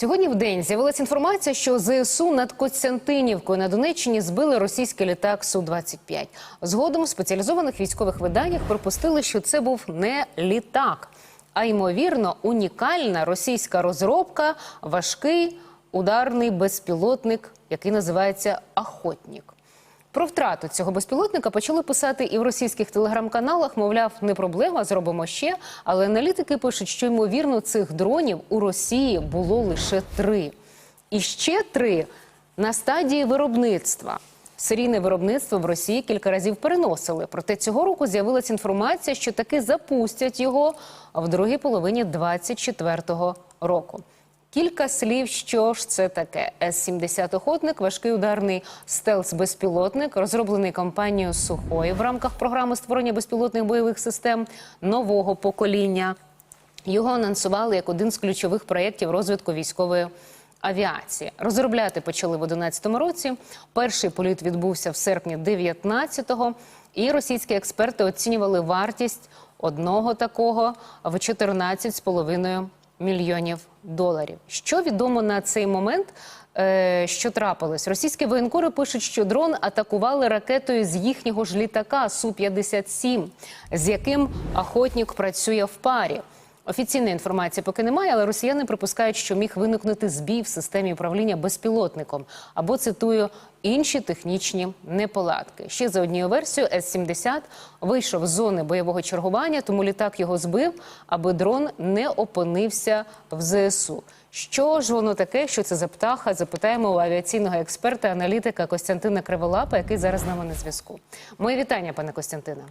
Сьогодні в день з'явилася інформація, що ЗСУ над Костянтинівкою на Донеччині збили російський літак Су-25. Згодом в спеціалізованих військових виданнях припустили, що це був не літак, а ймовірно унікальна російська розробка, важкий ударний безпілотник, який називається Охотнік. Про втрату цього безпілотника почали писати і в російських телеграм-каналах. Мовляв, не проблема, зробимо ще. Але аналітики пишуть, що ймовірно цих дронів у Росії було лише три. І ще три на стадії виробництва. Серійне виробництво в Росії кілька разів переносили. Проте цього року з'явилася інформація, що таки запустять його в другій половині 24-го року. Кілька слів, що ж це таке. С-70 охотник, важкий ударний стелс-безпілотник, розроблений компанією Сухої в рамках програми створення безпілотних бойових систем нового покоління. Його анонсували як один з ключових проєктів розвитку військової авіації. Розробляти почали в 2011 році. Перший політ відбувся в серпні 19-го. І російські експерти оцінювали вартість одного такого в 14,5 мільйонів доларів. Що відомо на цей момент? е, Що трапилось? Російські воєнкори пишуть, що дрон атакували ракетою з їхнього ж літака Су-57, з яким охотник працює в парі. Офіційної інформації поки немає, але росіяни припускають, що міг виникнути збій в системі управління безпілотником або цитую інші технічні неполадки. Ще за однією версією, С-70 вийшов з зони бойового чергування, тому літак його збив, аби дрон не опинився в ЗСУ. Що ж воно таке? Що це за птаха? Запитаємо у авіаційного експерта, аналітика Костянтина Криволапа, який зараз з нами на зв'язку. Моє вітання, пане Костянтине.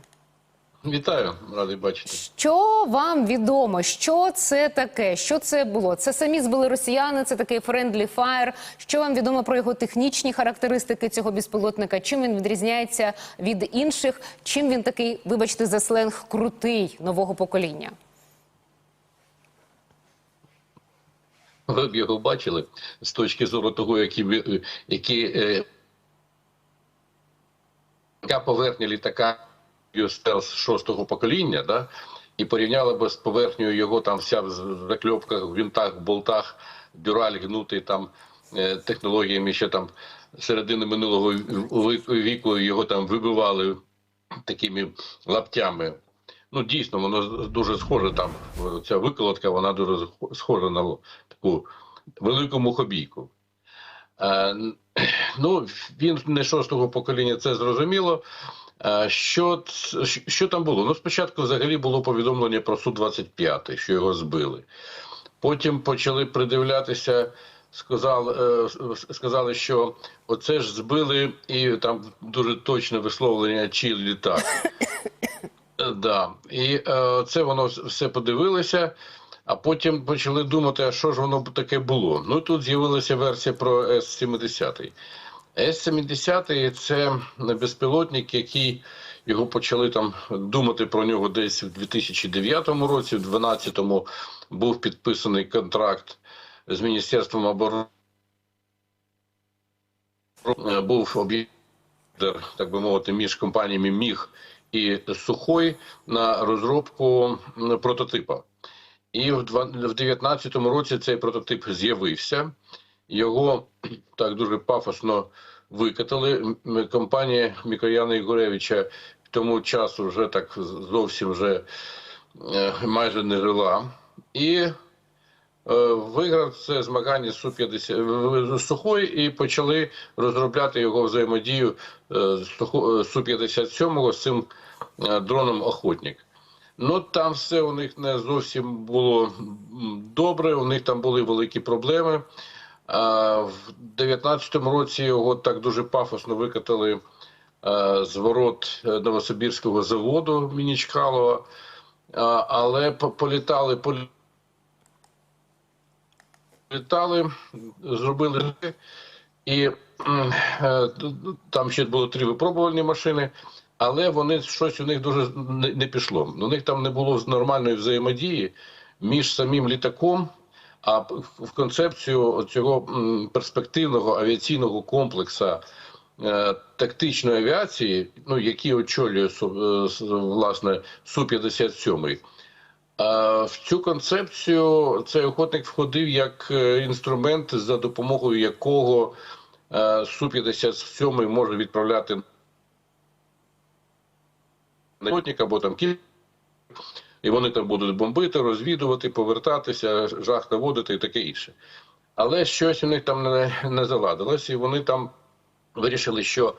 Вітаю, радий бачити. Що вам відомо? Що це таке? Що це було? Це самі збили росіяни, це такий friendly fire. Що вам відомо про його технічні характеристики цього безпілотника? Чим він відрізняється від інших? Чим він такий, вибачте, за сленг крутий нового покоління? Ви б його бачили з точки зору того, які, які е, яка поверхня літака стелс шостого покоління, да, і порівняли б з поверхнею його там вся в закльопках, в вінтах, болтах, дюраль гнутий там е, технологіями ще там середини минулого віку його там вибивали такими лаптями. Ну, дійсно, воно дуже схоже там. Ця виколотка, вона дуже схожа на таку велику мухобійку. Е, ну, він не шостого покоління, це зрозуміло. Е, що, що там було? Ну, спочатку взагалі було повідомлення про Су-25, що його збили. Потім почали придивлятися, сказали, е, сказали, що оце ж збили, і там дуже точне висловлення, чий літак. Да. І е, це воно все подивилися, а потім почали думати, а що ж воно таке було. Ну тут з'явилася версія про С-70. С-70 це безпілотник, який його почали там думати про нього десь в 2009 році, в 2012 був підписаний контракт з Міністерством оборони. Був об'єкт, так би мовити, між компаніями Міг і Сухой на розробку прототипа. І в 2019 році цей прототип з'явився. Його так дуже пафосно викатали. Компанія Мікояна Ігоревича тому часу вже так зовсім вже е, майже не жила. І е, виграв це змагання з Су-50 з Сухої і почали розробляти його взаємодію е, з е, Су-57 з цим дроном Охотник. Ну там все у них не зовсім було добре. У них там були великі проблеми. А в 19-му році його так дуже пафосно викатали е, з ворот е, Новосибірського заводу імені Чкалова. А, але політали, політали, зробили і е, там ще було три випробувальні машини. Але вони щось у них дуже не пішло. У них там не було нормальної взаємодії між самим літаком, а в концепцію цього перспективного авіаційного комплексу е, тактичної авіації, ну який очолює Су- е, власне Су 57 в цю концепцію цей охотник входив як е, інструмент, за допомогою якого е, Су-57 може відправляти охотник або там кілька. І вони там будуть бомбити, розвідувати, повертатися, жах наводити і таке інше. Але щось у них там не, не заладилось, і вони там вирішили, що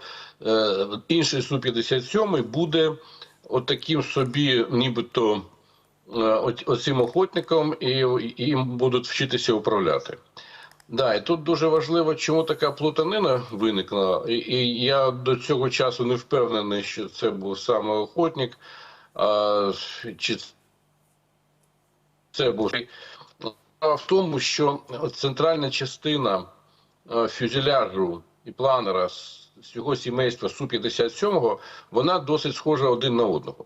е, інший Су-57 буде от собі, нібито е, оцим охотником, і, і їм будуть вчитися управляти. Да, і тут дуже важливо, чому така плутанина виникла. І, і я до цього часу не впевнений, що це був саме охотник, чи це був в тому, що центральна частина е, фюзеляжу і планера з цього сімейства Су-57, вона досить схожа один на одного.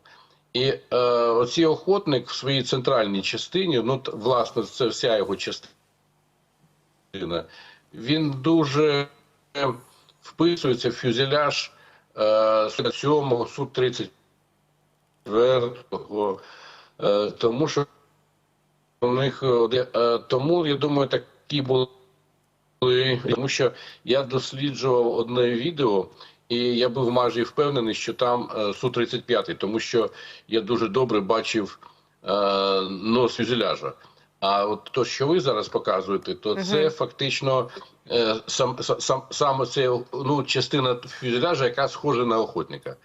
І е, оцей охотник в своїй центральній частині, ну власне, це вся його частина, він дуже е, вписується в фюзеляж е, Су-7, Су-34, е, тому що у них е, е, тому я думаю, такі були. Тому що я досліджував одне відео, і я був майже впевнений, що там су 35 тому що я дуже добре бачив е, нос фюзеляжа. А от то, що ви зараз показуєте, то це фактично е, сам, сам, саме це ну, частина фюзеляжа, яка схожа на охотника.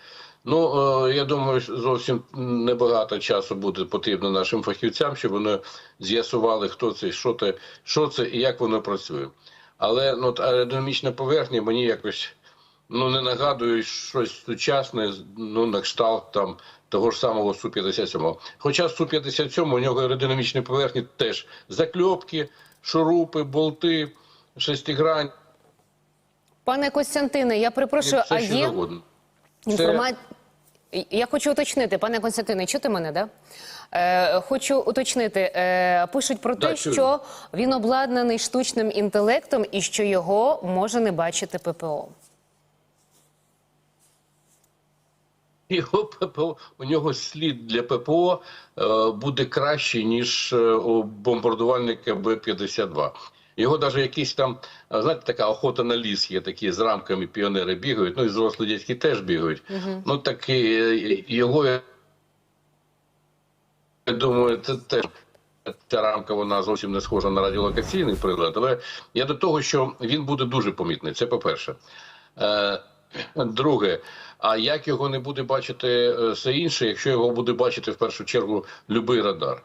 Ну, е, я думаю, зовсім небагато часу буде потрібно нашим фахівцям, щоб вони з'ясували, хто це, що це, що це і як воно працює. Але ну, аеродинамічна поверхня мені якось ну, не нагадує щось сучасне, ну, на кшталт там того ж самого Су-57. Хоча Су-57 у нього аеродинамічні поверхні теж закльопки, шурупи, болти, шестигрань, Пане Костянтине, я перепрошую, а є інформація. Я хочу уточнити, пане Константине, чути мене, да? Е, хочу уточнити. Е, пишуть про Да, те, чую. що він обладнаний штучним інтелектом і що його може не бачити ППО. Його ППО, у нього слід для ППО е, буде кращий, ніж е, у бомбардувальника Б-52. Його навіть якісь там, знаєте, така охота на ліс є, такі з рамками піонери бігають, ну і зрослі дядьки теж бігають. Ну так і, його, я думаю, це теж ця рамка вона зовсім не схожа на радіолокаційний прилад, але я до того, що він буде дуже помітний. Це по-перше. Е, Друге, а як його не буде бачити е, все інше, якщо його буде бачити в першу чергу будь-який радар?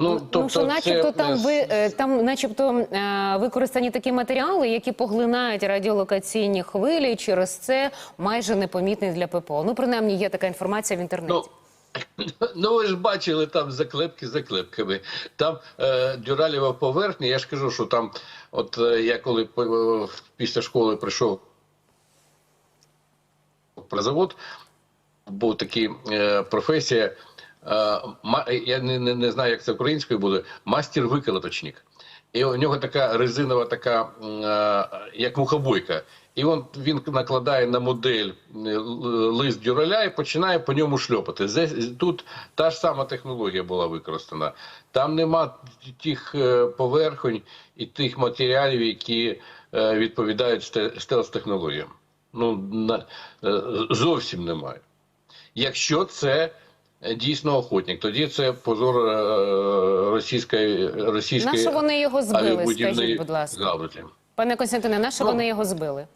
Ну, Тому що, начебто, це, там ви е, там, начебто, е, використані такі матеріали, які поглинають радіолокаційні хвилі, і через це майже непомітний для ППО. Ну, принаймні, є така інформація в інтернеті. Ну, ну ви ж бачили там заклепки заклепками. Там е, дюралєва поверхня. Я ж кажу, що там, от е, я коли е, після школи прийшов про завод, був такий е, професія. Е, ма, я не, не, не знаю, як це українською буде. Мастер виколоточник. І у нього така резинова, така е, як мухобойка. І він, він накладає на модель е, лист дюраля і починає по ньому шльопати. Тут та ж сама технологія була використана. Там нема тих е, поверхонь і тих матеріалів, які е, відповідають сте- стелс-технологіям. Ну, е, зовсім немає. Якщо це е, дійсно охотник, тоді це позор е, російської російської На що вони його збили, скажіть, будь ласка. галузі. Пане Константине, на що Ну, вони його збили?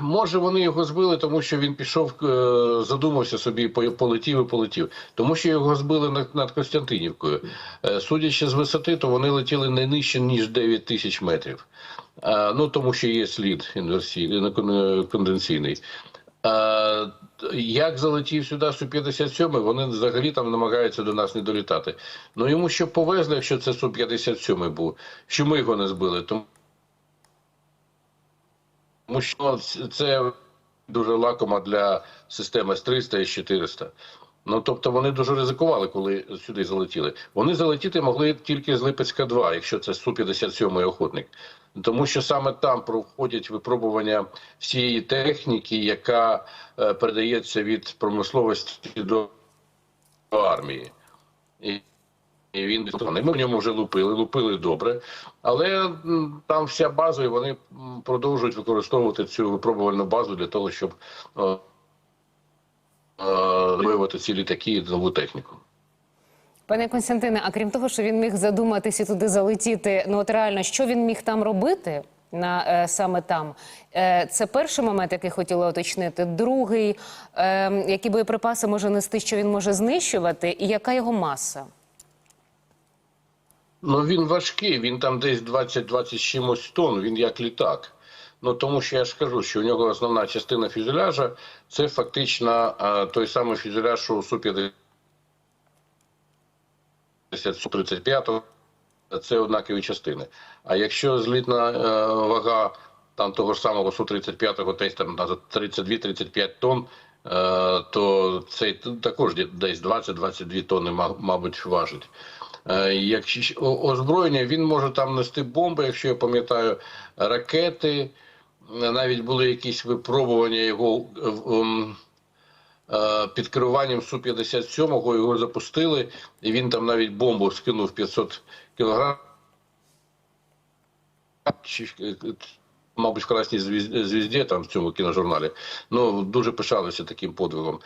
Може, вони його збили, тому що він пішов, е, задумався собі, полетів і полетів. Тому що його збили над, над Костянтинівкою. Е, Судячи з висоти, то вони летіли не нижче, ніж 9 тисяч метрів. Е, Ну, тому що є слід інверсійний, кон- конденсійний. Як залетів сюди Су-57, вони взагалі там намагаються до нас не долітати. Ну йому ще повезли, якщо це Су-57 був, що ми його не збили. Тому що це дуже лакома для системи С-300 і С-400. Ну, тобто вони дуже ризикували, коли сюди залетіли. Вони залетіти могли тільки з Липецька 2, якщо це Су-57 охотник. Тому що саме там проходять випробування всієї техніки, яка е, передається від промисловості до армії. І І він ми в ньому вже лупили, лупили добре, але там вся база, і вони продовжують використовувати цю випробувальну базу для того, щоб е, е, виявити ці літаки і нову техніку. Пане Константине, а крім того, що він міг задуматися туди залетіти, ну от реально, що він міг там робити? На е, саме там е, це перший момент, який хотіла уточнити. Другий, е, які боєприпаси може нести, що він може знищувати, і яка його маса? Ну він важкий, він там десь 20-20 чимось тонн, він як літак. Ну тому що я ж кажу, що у нього основна частина фюзеляжа це фактично е, той самий фюзеляж, що у Су-50 Су-35, це однакові частини. А якщо злітна е, вага там того ж самого Су-35 десь там на 32-35 тонн, е, то цей також десь 20-22 тонни, мабуть, важить. Е, Якщо озброєння, він може там нести бомби, якщо я пам'ятаю, ракети. Навіть були якісь випробування його під керуванням Су-57, його запустили, і він там навіть бомбу скинув 500 кілограм. Мабуть, в красній звізді, там в цьому кіножурналі. Ну дуже пишалися таким подвигом.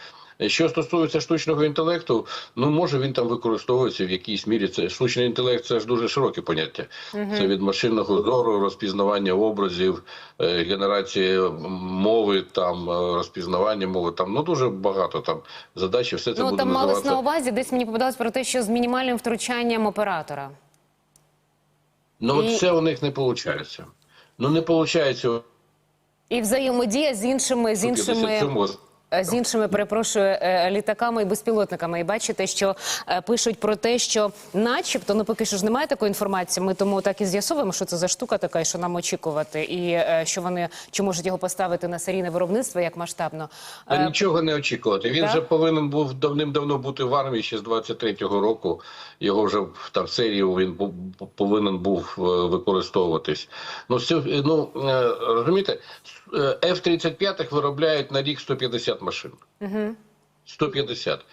Що стосується штучного інтелекту, ну може він там використовується в якійсь мірі. Це штучний інтелект це ж дуже широке поняття. Це від машинного зору, розпізнавання образів, е, генерація мови, там е, розпізнавання мови. Там ну дуже багато там задач. Все це ну буде там малось на увазі, десь мені попадалось про те, що з мінімальним втручанням оператора. Ну І- от це у них не виходить. Ну не виходить І взаємодія з іншими з іншими. Е, З іншими перепрошую е, літаками і безпілотниками. І бачите, що е, пишуть про те, що, начебто, ну поки що ж немає такої інформації. Ми тому так і з'ясовуємо, що це за штука така, і що нам очікувати, і що вони чи можуть його поставити на серійне виробництво як масштабно. А нічого не очікувати. Він так? вже повинен був давним-давно бути в армії ще з 23-го року. Його вже в- там в серію він повинен був використовуватись. Ну, ну розумієте, е, F-35 виробляють на рік 150 машин. Угу. 150.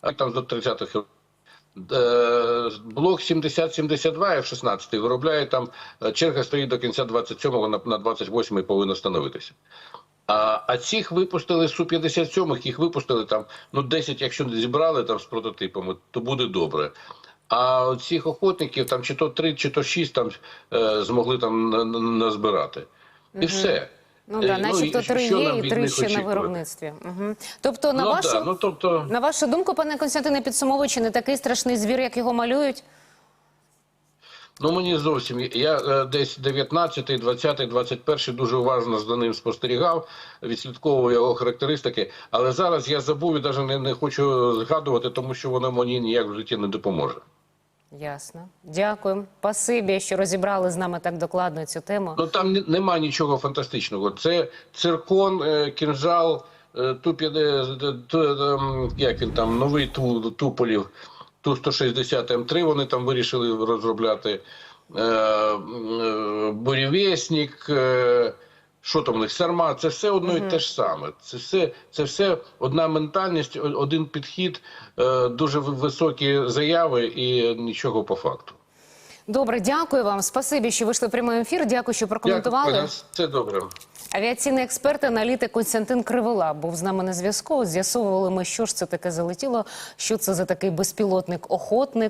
А там до 30-х років. Е, Блок 70-72 F-16 виробляє там, черга стоїть до кінця 27-го, на, на 28-й повинна становитися. А, а цих випустили Су-57, їх випустили там, ну 10, якщо не зібрали там з прототипами, то буде добре. А цих охотників там чи то 3, чи то 6 там е, змогли там на- на- назбирати. І все. Ну да, Е, начебто три є і три ще на виробництві. Угу. Тобто, на ну, вашу да, ну, тобто... на вашу думку, пане Константине, підсумовуючи, не такий страшний звір, як його малюють. Ну мені зовсім я е, десь 19, 20, 21 дуже уважно за ним спостерігав, відслідковував його характеристики. Але зараз я забув і навіть не, не хочу згадувати, тому що воно мені ніяк в житті не допоможе. Ясно. Дякую. Пасибі, що розібрали з нами так докладно цю тему. Ну там нема нічого фантастичного. Це циркон, е, кінжал, е, ту ту, ем, як він там новий ту туполів. Ту 160 М3 вони там вирішили розробляти. Е, е, Бурєвєснік, е, що там у них, Сарма, це все одно і те ж саме. Це все, це все одна ментальність, один підхід, е, дуже високі заяви і нічого по факту. Добре, дякую вам. Спасибі, що вийшли в прямий ефір. Дякую, що прокоментували. Дякую, Все добре. Авіаційний експерт, аналітик Константин Кривола був з нами на зв'язку. З'ясовували ми, що ж це таке залетіло, що це за такий безпілотник охотник.